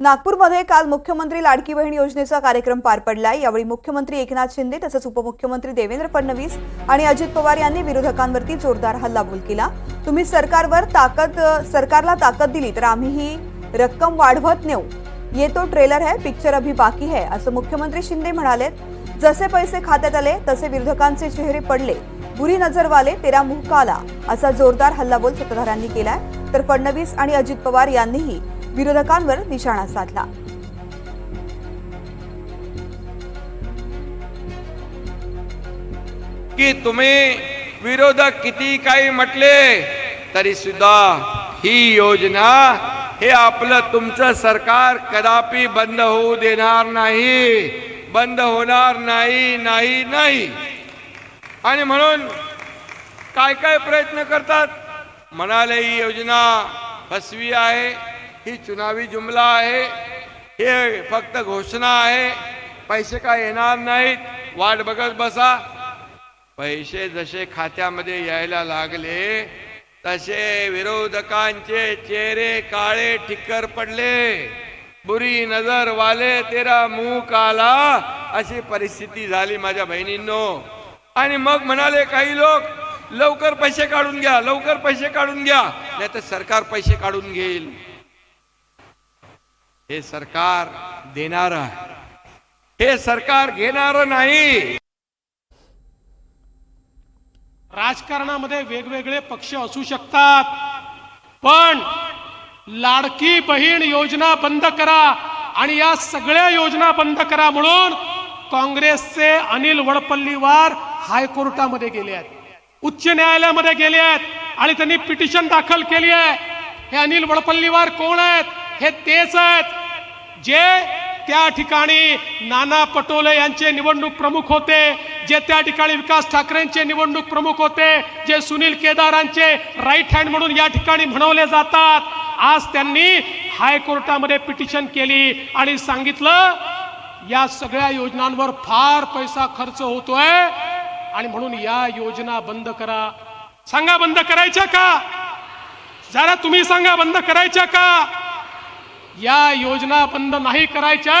नागपूरमध्ये काल मुख्यमंत्री लाडकी बहीण योजनेचा कार्यक्रम पार पडला. यावेळी मुख्यमंत्री एकनाथ शिंदे तसंच उपमुख्यमंत्री देवेंद्र फडणवीस आणि अजित पवार यांनी विरोधकांवरती जोरदार हल्लाबोल केला. तुम्ही सरकारवर ताकद सरकारला ताकद दिली तर आम्ही ही रक्कम वाढवत नेऊ. ये तो ट्रेलर है पिक्चर अभी बाकी है असं मुख्यमंत्री शिंदे म्हणाले जसे पैसे खात्यात आले तसे विरोधकांचे चेहरे पडले. बुरी नजरवाले तेरा मुंह काला असा जोरदार हल्लाबोल सत्ताधाऱ्यांनी केलाय. तर फडणवीस आणि अजित पवार यांनीही विरोधकांवर निशाणा साधला. की तुम्ही विरोधक किती काही म्हटले तरी सुद्धा ही योजना हे आपलं तुमचं सरकार कदापि बंद होऊ देणार नाही बंद होणार नाही नाही नाही. आणि म्हणून काय काय प्रयत्न करतात? म्हणाले ही योजना फसवी आहे. ही चुनावी जुमला आहे. हे फक्त घोषणा आहे. पैसे काय येणार नाहीत. वाट बघत बसा. पैसे जसे खात्यामध्ये यायला लागले तसे विरोधकांचे चेहरे काळे ठिक्कर पडले. बुरी नजर वाले तेरा मुंह काला अशी परिस्थिती झाली माझ्या बहिणींनो. आणि मग म्हणाले काही लोक लवकर पैसे काढून घ्या लवकर पैसे काढून घ्या. नाही तर सरकार पैसे काढून घेईल. हे सरकार देणार हे सरकार घेणार नाही. राजकारणामध्ये वेगवेगळे पक्ष असू शकतात पण लाडकी बहीण योजना बंद करा आणि या सगळ्या योजना बंद करा म्हणून काँग्रेसचे अनिल वडपल्लीवार हायकोर्टामध्ये गेले आहेत उच्च न्यायालयामध्ये गेले आहेत आणि त्यांनी पिटिशन दाखल केली आहे. हे अनिल वडपल्लीवार कोण आहेत? हे तेच आहेत. जे त्या ठिकाणी नाना पटोले यांचे निवडणूक प्रमुख होते जे त्या ठिकाणी विकास ठाकरेंचे निवडणूक प्रमुख होते जे सुनील केदारांचे राईट हँड म्हणून या ठिकाणी म्हणवले जातात आज त्यांनी हायकोर्टामध्ये पिटिशन केली आणि सांगितलं या सगळ्या योजनांवर फार पैसा खर्च होतोय आणि म्हणून या योजना बंद करा. सांगा बंद करायच्या का? जरा तुम्ही सांगा बंद करायच्या का? या योजना बंद नाही करायच्या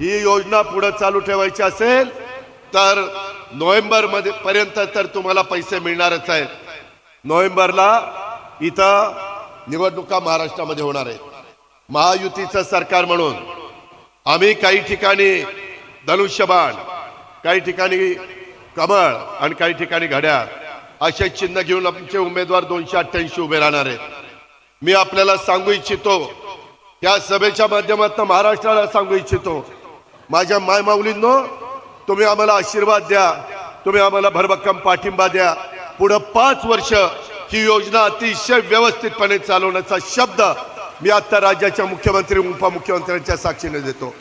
ही योजना पुढे चालू ठेवायची असेल तर नोव्हेंबरमध्ये पर्यंत तर तुम्हाला पैसे मिळणारच आहेत. नोव्हेंबरला इथं निवडणुका महाराष्ट्रामध्ये होणार आहेत. महायुतीचं सरकार म्हणून आम्ही काही ठिकाणी धनुष्यबाण काही ठिकाणी कमळ आणि काही ठिकाणी घड्याळ असे चिन्ह घेऊन आमचे उमेदवार दोनशे अठ्ठ्याऐंशी उभे राहणार आहेत. मी आपल्याला सांगू इच्छितो या सभेच्या माध्यमातून महाराष्ट्राला सांगू इच्छितो माझ्या मायमाऊलींनो तुम्ही आम्हाला आशीर्वाद द्या. तुम्ही आम्हाला भरभक्कम पाठिंबा द्या. पुढं पाच वर्ष ही योजना अतिशय व्यवस्थितपणे चालवण्याचा शब्द मी आता राज्याच्या मुख्यमंत्री उपमुख्यमंत्र्यांच्या साक्षीने देतो.